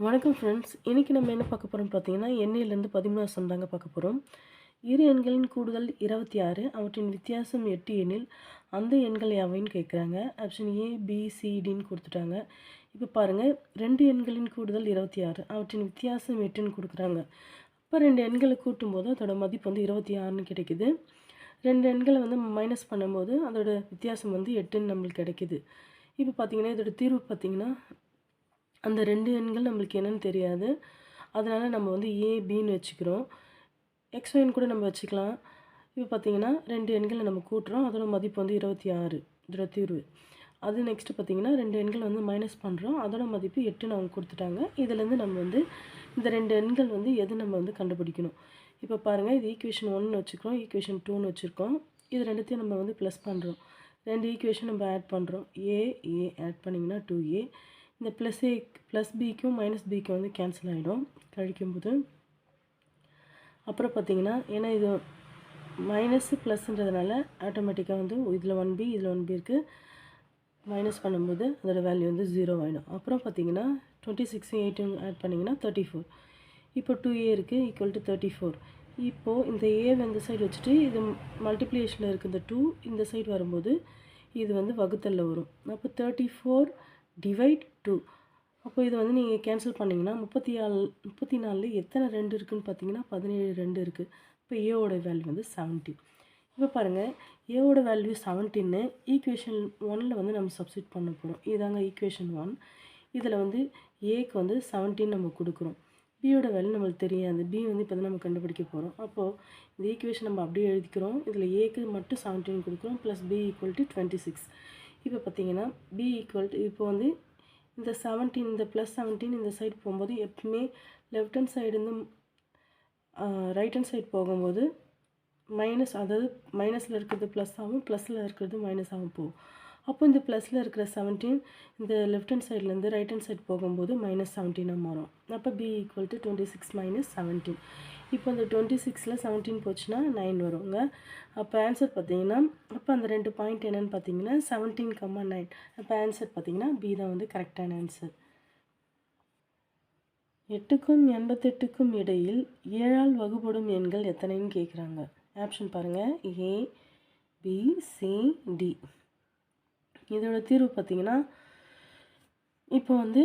வணக்கம் ஃப்ரெண்ட்ஸ் இன்றைக்கி நம்ம என்ன பார்க்க போகிறோம் பார்த்தீங்கன்னா எண்ணிலிருந்து பதிமூணு சம் தாங்க பார்க்க போகிறோம் இரு எண்களின் கூடுதல் இருபத்தி ஆறு அவற்றின் வித்தியாசம் எட்டு எண்ணில் அந்த எண்கள் யாவைன்னு கேட்குறாங்க. ஆப்ஷன் ஏ பிசிடின்னு கொடுத்துட்டாங்க. இப்போ பாருங்கள் ரெண்டு எண்களின் கூடுதல் இருபத்தி ஆறு அவற்றின் வித்தியாசம் எட்டுன்னு கொடுக்குறாங்க. இப்போ ரெண்டு எண்களை கூட்டும்போது அதோடய மதிப்பு வந்து இருபத்தி ஆறுன்னு கிடைக்குது. ரெண்டு எண்களை வந்து மைனஸ் பண்ணும்போது அதோட வித்தியாசம் வந்து எட்டுன்னு நம்மளுக்கு கிடைக்குது. இப்போ பார்த்திங்கன்னா இதோட தீர்வு பார்த்தீங்கன்னா அந்த ரெண்டு எண்கள் நம்மளுக்கு என்னென்னு தெரியாது. அதனால் நம்ம வந்து ஏ பின்னு வச்சுக்கிறோம். எக்ஸ் ஒயின் கூட நம்ம வச்சுக்கலாம். இப்போ பார்த்தீங்கன்னா ரெண்டு எண்களை நம்ம கூட்டுறோம். அதோட மதிப்பு வந்து இருபத்தி ஆறு இருபத்தி இருபது. அது நெக்ஸ்ட்டு பார்த்தீங்கன்னா ரெண்டு எண்கள் வந்து மைனஸ் பண்ணுறோம் அதோட மதிப்பு எட்டுன்னு அவங்க கொடுத்துட்டாங்க. இதுலேருந்து நம்ம வந்து இந்த ரெண்டு எண்கள் வந்து எது நம்ம வந்து கண்டுபிடிக்கணும்? இப்போ பாருங்கள் இது ஈக்குவேஷன் ஒன்று வச்சுக்கிறோம். ஈக்குவேஷன் டூன்னு வச்சுருக்கோம். இது ரெண்டுத்தையும் நம்ம வந்து ப்ளஸ் பண்ணுறோம் ரெண்டு ஈக்குவேஷன் நம்ம ஆட் பண்ணுறோம் ஏ ஏ ஆட் பண்ணிங்கன்னா டூ ஏ இந்த ப்ளஸ் ஏ ப்ளஸ் பிக்கும் மைனஸ் பிக்கும் வந்து கேன்சல் ஆகிடும் கழிக்கும்போது. அப்புறம் பார்த்தீங்கன்னா ஏன்னா இது மைனஸ் ப்ளஸ்ன்றதுனால ஆட்டோமேட்டிக்காக வந்து இதில் ஒன் பி இதில் ஒன் பி இருக்குது மைனஸ் பண்ணும்போது அதோட வேல்யூ வந்து ஜீரோ ஆகிடும் அப்புறம் பார்த்தீங்கன்னா டுவெண்ட்டி சிக்ஸ் எயிட்டும் ஆட் பண்ணிங்கன்னா தேர்ட்டி ஃபோர் இப்போ டூ ஏ இருக்குது ஈக்குவல் டு தேர்ட்டி ஃபோர் இப்போது இந்த ஏ இந்த சைடு வச்சுட்டு இது மல்டிப்ளிகேஷனில் இருக்குது இந்த டூ இந்த சைடு வரும்போது இது வந்து வகுத்தலில் வரும். அப்போ தேர்ட்டி ஃபோர் டிவைட் டூ அப்போ இதை வந்து நீங்கள் கேன்சல் பண்ணிங்கன்னா முப்பத்தி நாலு முப்பத்தி நாலில் எத்தனை ரெண்டு இருக்குதுன்னு பார்த்தீங்கன்னா பதினேழு ரெண்டு இருக்குது இப்போ ஏவோட வேல்யூ வந்து செவன்டீன் இப்போ பாருங்கள் ஏவோட வேல்யூ செவன்டீன்னு ஈக்குவேஷன் ஒனில் வந்து நம்ம சப்ஸ்டியூட் பண்ண போகிறோம் இதாங்க ஈக்குவேஷன் ஒன் இதில் வந்து ஏக்கு வந்து செவன்டீன் நம்ம கொடுக்குறோம். பியோட வேல்யூ நம்மளுக்கு தெரியாது. பி வந்து இப்போ தான் நம்ம கண்டுபிடிக்க போகிறோம் அப்போது இந்த ஈக்குவேஷன் நம்ம அப்படியே எழுதிக்கிறோம். இதில் ஏக்கு மட்டும் செவன்டீன் கொடுக்குறோம். Plus B equal to twenty six இப்போ பார்த்தீங்கன்னா பி ஈக்குவல் டு இப்போ வந்து இந்த செவன்டீன் இந்த ப்ளஸ் செவன்டீன் இந்த சைடு போகும்போது எப்பவுமே லெஃப்ட் ஹேண்ட் சைடுந்து ரைட் ஹேண்ட் சைடு போகும்போது மைனஸ் அதாவது மைனஸில் இருக்கிறது ப்ளஸ் ஆகும் ப்ளஸில் இருக்கிறது மைனஸ் ஆகும் போகும் அப்போ இந்த ப்ளஸில் இருக்கிற செவன்டீன் இந்த லெஃப்ட் ஹேண்ட் சைட்லேருந்து ரைட் ஹேண்ட் சைடு போகும்போது மைனஸ் செவன்டீனாக மாறும். அப்போ B equal to twenty six minus seventeen இப்போ இந்த டுவெண்ட்டி சிக்ஸில் செவன்டீன் போச்சுன்னா நைன் வருங்க. அப்போ ஆன்சர் பார்த்தீங்கன்னா அப்போ அந்த ரெண்டு பாயிண்ட் என்னென்னு பார்த்தீங்கன்னா செவன்டீன் கம்மா நைன் அப்போ ஆன்சர் பார்த்தீங்கன்னா பி தான் வந்து கரெக்டான ஆன்சர் எட்டுக்கும் எண்பத்தெட்டுக்கும் இடையில் ஏழால் வகுப்படும் எண்கள் எத்தனைன்னு கேட்குறாங்க ஆப்ஷன் பாருங்கள் ஏ பி சி டி இதோட தீர்வு பார்த்தீங்கன்னா இப்போ வந்து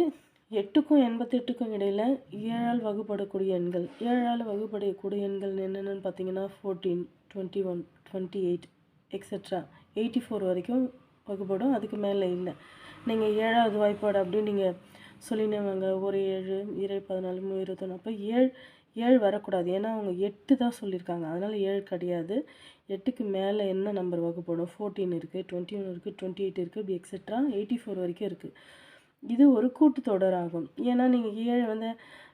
எட்டுக்கும் எண்பத்தெட்டுக்கும் இடையில் ஏழால் வகுப்படக்கூடிய எண்கள். ஏழால் வகுப்படக்கூடிய எண்கள் என்னென்னு பார்த்தீங்கன்னா fourteen twenty one twenty eight extra eighty four வரைக்கும் வகுப்படும். அதுக்கு மேலே இல்லை. நீங்கள் ஏழாவது வாய்ப்பாடு அப்படின்னு நீங்கள் சொல்லினவங்க ஒரு ஏழு இரு பதினாலு மூணு இருபத்தொன்று அப்போ ஏழு ஏழு வரக்கூடாது. ஏன்னா அவங்க எட்டு தான் சொல்லியிருக்காங்க. அதனால் ஏழு கிடையாது. எட்டுக்கு மேலே என்ன நம்பர் வகுப்படும்? ஃபோர்டீன் இருக்குது டுவெண்ட்டி ஒன் இருக்குது டுவெண்ட்டி எயிட் இருக்குது இப்படி எக்ஸட்ரா எயிட்டி ஃபோர் வரைக்கும் இருக்குது இது ஒரு கூட்டுத்தொடர் ஆகும் ஏன்னா நீங்கள் ஏழு வந்து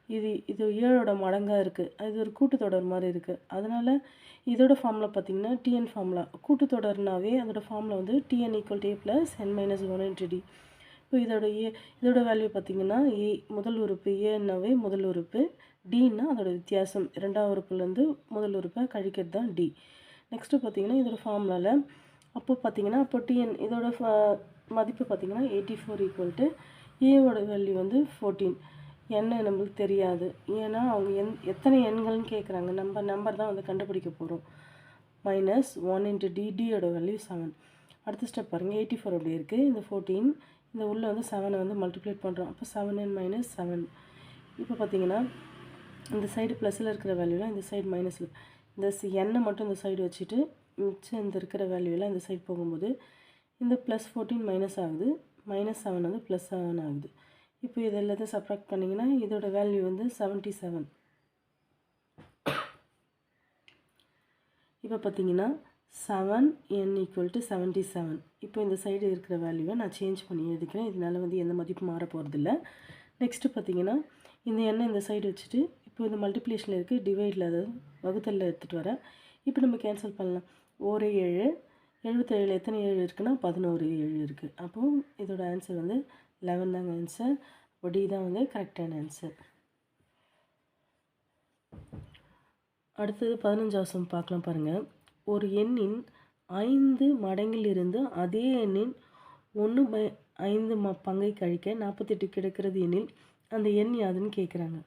இது இது ஏழோட மடங்காக இருக்குது இது ஒரு கூட்டுத்தொடர் மாதிரி இருக்குது அதனால் இதோட ஃபார்மில் பார்த்தீங்கன்னா டிஎன் ஃபார்முலா கூட்டுத்தொடர்னாவே அதோட ஃபார்மில் வந்து T N equal T plus N minus one into D இப்போ இதோட ஏ இதோட வேல்யூ பார்த்தீங்கன்னா ஏ முதல் உறுப்பு ஏன்னாவே முதல் உறுப்பு டின்னா அதோட வித்தியாசம். ரெண்டாவது உறுப்புலேருந்து முதல் உறுப்பை கழிக்கிறது தான் டி நெக்ஸ்ட்டு பார்த்தீங்கன்னா இதோட ஃபார்முலாவில் அப்போ பார்த்தீங்கன்னா அப்போ டிஎன் இதோட மதிப்பு பார்த்தீங்கன்னா எயிட்டி ஃபோர் ஈக்குவல் டு ஏவோட வேல்யூ வந்து ஃபோர்டீன் என்ன நம்மளுக்கு தெரியாது. ஏன்னா அவங்க எந் எத்தனை எண்கள்னு கேட்குறாங்க நம்ம நம்பர் தான் வந்து கண்டுபிடிக்க போகிறோம் மைனஸ் ஒன் இன்ட்டு டி டியோட வேல்யூ செவன் அடுத்த ஸ்டெப் பாருங்கள் எயிட்டி ஃபோர் அப்படி இருக்குது இந்த ஃபோர்டீன் இந்த உள்ளே வந்து செவனை வந்து மல்டிப்ளேட் பண்ணுறோம் அப்போ செவன் அண்ட் மைனஸ் செவன் இப்போ பார்த்தீங்கன்னா இந்த சைடு ப்ளஸில் இருக்கிற வேல்யூலாம் இந்த சைடு மைனஸில் இந்த எண்ணெய் மட்டும் இந்த சைடு வச்சுட்டு மிச்சம் இந்த இருக்கிற வேல்யூலாம் இந்த சைடு போகும்போது இந்த ப்ளஸ் ஃபோர்டீன் மைனஸ் ஆகுது. மைனஸ் செவன் வந்து ப்ளஸ் செவன் ஆகுது. இப்போ இது எல்லாத்தையும் சப்ராக்ட் பண்ணிங்கன்னா இதோட வேல்யூ வந்து செவன்ட்டி செவன் இப்போ பார்த்தீங்கன்னா seven N equal to seventy seven இப்போ இந்த சைடு இருக்கிற வேல்யூவை நான் சேஞ்ச் பண்ணி எழுதிக்கிறேன் இதனால் வந்து எந்த மதிப்பு மாற போகிறதில்ல நெக்ஸ்ட்டு பார்த்தீங்கன்னா இந்த எண்ணெய் இந்த சைடு வச்சுட்டு இப்போ இந்த மல்டிப்ளேஷனில் இருக்குது டிவைடில் அதாவது வகுத்தலில் எடுத்துகிட்டு வரேன். இப்போ நம்ம கேன்சல் பண்ணலாம். ஒரு ஏழு எழுபத்தேழு எத்தனை ஏழு இருக்குன்னா பதினோரு ஏழு இருக்குது அப்போது இதோட ஆன்சர் வந்து லெவன் தாங்க ஆன்சர் அப்போ டி தான் வந்து கரெக்டான ஆன்சர் அடுத்தது பதினஞ்சாவது சம் பார்க்கலாம் பாருங்கள் ஒரு எண்ணின் ஐந்து மடங்கிலிருந்து அதே எண்ணின் ஒன்று பை ஐந்து ம பங்கை கழிக்க நாற்பத்தெட்டு கிடைக்கிறது எனில் அந்த எண் யாதுன்னு கேட்குறாங்க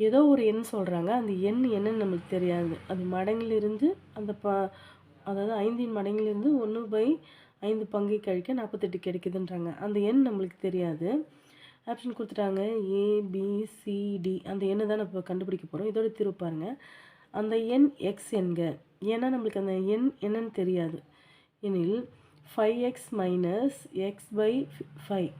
ஏதோ ஒரு எண் சொல்கிறாங்க அந்த எண் என்னன்னு நம்மளுக்கு தெரியாது. அது மடங்கிலிருந்து அந்த ப அதாவது ஐந்தின் மடங்கிலிருந்து ஒன்று பை ஐந்து பங்கை கழிக்க நாற்பத்தெட்டு கிடைக்குதுன்றாங்க. அந்த எண் நம்மளுக்கு தெரியாது. ஆப்ஷன் கொடுத்துட்டாங்க. ஏபிசிடி அந்த எண்ணை தான் நம்ம கண்டுபிடிக்க போகிறோம் இதோட தீர்வு பாருங்க. அந்த எண் எக்ஸ் எண்க ஏன்னா நம்மளுக்கு அந்த எண் என்னன்னு தெரியாது. எனில் five X minus X by five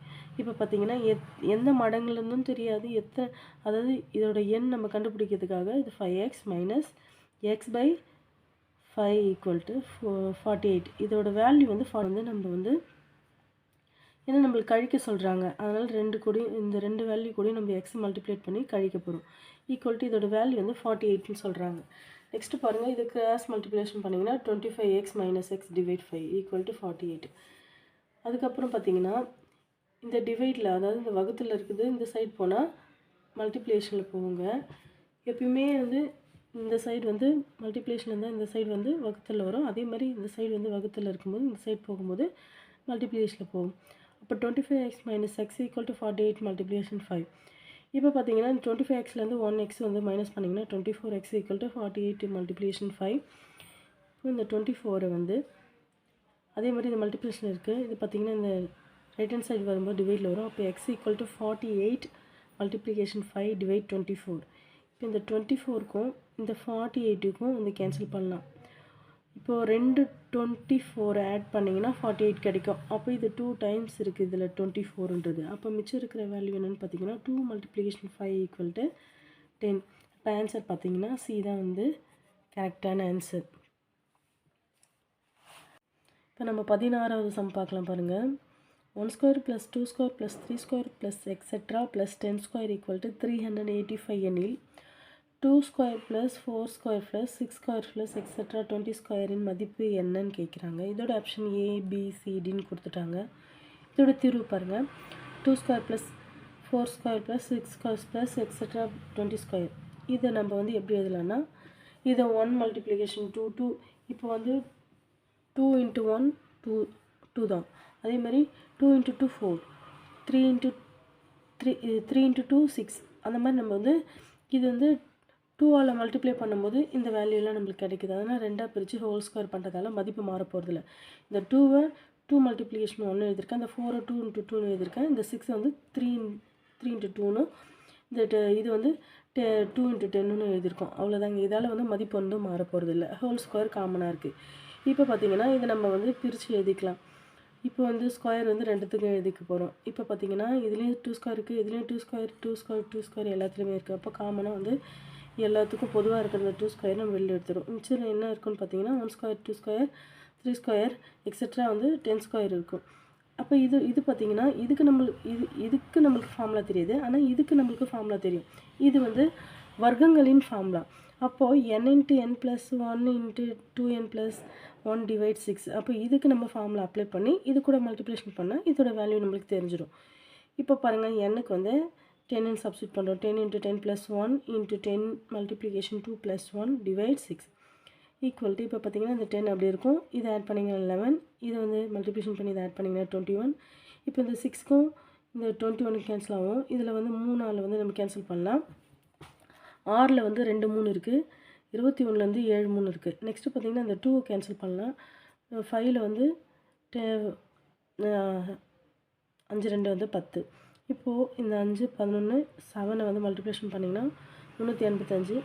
இப்போ பார்த்தீங்கன்னா எத் எந்த மடங்குலேருந்தும் தெரியாது. எத்தனை அதாவது இதோட எண் நம்ம கண்டுபிடிக்கிறதுக்காக இது five X minus X by five equal to forty eight இதோட வேல்யூ வந்து ஃபா வந்து நம்ம வந்து ஏன்னா நம்மளுக்கு கழிக்க சொல்கிறாங்க அதனால் ரெண்டு கூடி இந்த ரெண்டு வேல்யூ கூட நம்ம எக்ஸ் மல்டிப்ளேட் பண்ணி கழிக்க போகிறோம் ஈக்குவல் டு இதோட வேல்யூ வந்து ஃபார்ட்டி எயிட்னு சொல்கிறாங்க நெக்ஸ்ட் பாருங்கள் இது கிராஸ் மல்டிப்ளேஷன் பண்ணிங்கன்னா twenty five X minus X divide five equal to forty eight அதுக்கப்புறம் பார்த்தீங்கன்னா இந்த டிவைடில் அதாவது இந்த வகுத்தில் இருக்குது இந்த சைட் போனால் மல்டிப்ளேஷனில் போகுங்க. எப்பயுமே வந்து இந்த சைடு வந்து மல்டிப்ளேஷன் இருந்தால் இந்த சைடு வந்து வகுத்தில் வரும். அதே மாதிரி இந்த சைடு வந்து வகுத்தில் இருக்கும்போது இந்த சைடு போகும்போது மல்டிப்ளேஷனில் போகும். அப்போ twenty five X minus X equal to forty eight multiplication five இப்போ பார்த்தீங்கன்னா டுவெண்ட்டி ஃபைவ் எக்ஸ்லேருந்து ஒன் எக்ஸ் வந்து மைனஸ் பண்ணிங்கன்னா twenty four X equal to forty eight multiplication five இப்போ இந்த டுவெண்ட்டி ஃபோரை வந்து அதே மாதிரி இந்த மல்டிப்ளேஷன் இருக்குது இது பார்த்தீங்கன்னா இந்த ரைட் ஹேண்ட் சைடு வரும்போது டிவைடில் வரும். அப்போ X equal to forty eight multiplication five divide twenty four இந்த டுவெண்ட்டி ஃபோருக்கும் இந்த ஃபார்ட்டி எயிட்டுக்கும் வந்து கேன்சல் பண்ணலாம். இப்போது ரெண்டு டுவெண்ட்டி ஃபோர் ஆட் பண்ணிங்கன்னா ஃபார்ட்டி எயிட் கிடைக்கும். அப்போ இது டூ டைம்ஸ் இருக்குது இதில் டுவெண்ட்டி ஃபோருன்றது அப்போ மிச்சம் இருக்கிற வேல்யூ என்னென்னு பார்த்தீங்கன்னா two multiplication five equal to ten இப்போ ஆன்சர் பார்த்தீங்கன்னா சி தான் வந்து கரெக்டான ஆன்சர் இப்போ நம்ம பதினாறாவது சம் பார்க்கலாம் பாருங்கள் one square plus two square plus three square plus etcetera plus ten square equal to three hundred eighty five எனில் two square plus four square plus six square plus etcetera twenty ஸ்கொயரின் மதிப்பு என்னன்னு கேட்குறாங்க. இதோட option A B கொடுத்துட்டாங்க. இதோட தீர்வு பாருங்கள் two square plus four square plus six square plus etcetera twenty square. இதை நம்ம வந்து எப்படி எழுதலாம்னா இதை ஒன் மல்டிப்ளிகேஷன் டூ டூ இப்போ வந்து two into one two two தான். அதே மாதிரி two into two four three into three three into two six அந்த மாதிரி நம்ம வந்து இது வந்து டூவால் மல்டிப்ளை பண்ணும்போது இந்த வேல்யூலாம் நம்மளுக்கு கிடைக்குது. அதனால் ரெண்டாக பிரித்து ஹோல் ஸ்கொயர் பண்ணுறதால மதிப்பு மாற போகிறதில்ல இந்த டூவை டூ மல்டிப்ளிகேஷன் ஒன்று எழுதியிருக்கேன். இந்த ஃபோரை டூ இன்ட்டு டூன்னு எழுதியிருக்கேன். இந்த சிக்ஸ் வந்து த்ரீ த்ரீ இன்ட்டு டூன்னு இந்த ட- இது வந்து டெ டூ இன்ட்டு டென்னு எழுதியிருக்கோம். அவ்வளோதாங்க இதால் வந்து மதிப்பு வந்து மாற போகிறதில்ல ஹோல் ஸ்கொயர் காமனாக இருக்குது இப்போ பார்த்திங்கன்னா இதை நம்ம வந்து பிரித்து எழுதிக்கலாம். இப்போ வந்து ஸ்கொயர் வந்து ரெண்டுத்துக்கும் எழுதிக்க போகிறோம் இப்போ பார்த்தீங்கன்னா இதுலேயும் டூ ஸ்கொயர் இருக்குது இதுலேயும் two square two square two square எல்லாத்துலேயுமே இருக்குது அப்போ காமனாக வந்து எல்லாத்துக்கும் பொதுவாக இருக்கிற டூ ஸ்கொயர் நம்ம வெளில எடுத்துடும் மிச்சம் என்ன இருக்குன்னு பார்த்தீங்கன்னா one square two square three square etcetera வந்து டென் ஸ்கொயர் இருக்கும். அப்போ இது இது பார்த்தீங்கன்னா இதுக்கு நம்மளுக்கு இது இதுக்கு நம்மளுக்கு ஃபார்முலா தெரியுது. ஆனால் இதுக்கு நம்மளுக்கு ஃபார்முலா தெரியும். இது வந்து வர்க்கங்களின் ஃபார்முலா அப்போது n into n plus one into two n plus one divide six அப்போ இதுக்கு நம்ம ஃபார்முலா அப்ளை பண்ணி இது கூட மல்டிப்ளேஷன் பண்ணால் இதோட வேல்யூ நம்மளுக்கு தெரிஞ்சிடும் இப்போ பாருங்கள் எண்ணுக்கு வந்து டென்னு சப்ஸ்டியூட் பண்ணுறோம் ten into ten plus one into ten multiplication two plus one divide six equal இப்போ பார்த்தீங்கன்னா இந்த டென் அப்படி இருக்கும். இதை ஆட் பண்ணிங்கன்னா லெவன் இதை வந்து மல்டிப்ளிகேஷன் பண்ணி இதை ஆட் பண்ணிங்கன்னா டுவெண்ட்டி ஒன் இப்போ இந்த சிக்ஸ்க்கும் இந்த டுவெண்ட்டி ஒனுக்கு கேன்சல் ஆகும். இதில் வந்து மூணு வந்து நம்ம கேன்சல் பண்ணலாம். ஆறில் வந்து ரெண்டு மூணு இருக்குது இருபத்தி ஒன்றுலேருந்து ஏழு மூணு இருக்குது நெக்ஸ்ட்டு பார்த்தீங்கன்னா இந்த டூ கேன்சல் பண்ணலாம். ஃபைவ்ல வந்து டெ- அஞ்சு ரெண்டு வந்து பத்து. இப்போது இந்த அஞ்சு பதினொன்று செவனை வந்து மல்டிப்ளேஷன் பண்ணிங்கன்னா முந்நூற்றி எண்பத்தஞ்சு.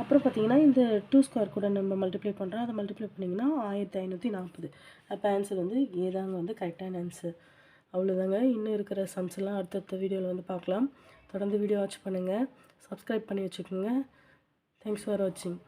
அப்புறம் பார்த்தீங்கன்னா இந்த டூ ஸ்கொயர் கூட நம்ம மல்டிப்ளை பண்ணுறோம் அதை மல்டிப்ளை பண்ணிங்கன்னா ஆயிரத்தி ஐநூற்றி நாற்பது. அப்போ ஆன்சர் வந்து ஏதாங்க வந்து கரெக்டான ஆன்சர் அவ்வளோதாங்க இன்னும் இருக்கிற சம்ஸ் எல்லாம் அடுத்தடுத்த வீடியோவில் வந்து பார்க்கலாம். தொடர்ந்து வீடியோ வாட்ச் பண்ணுங்கள் சப்ஸ்கிரைப் பண்ணி வச்சுக்கோங்க. தேங்க்ஸ் ஃபார் வாட்சிங்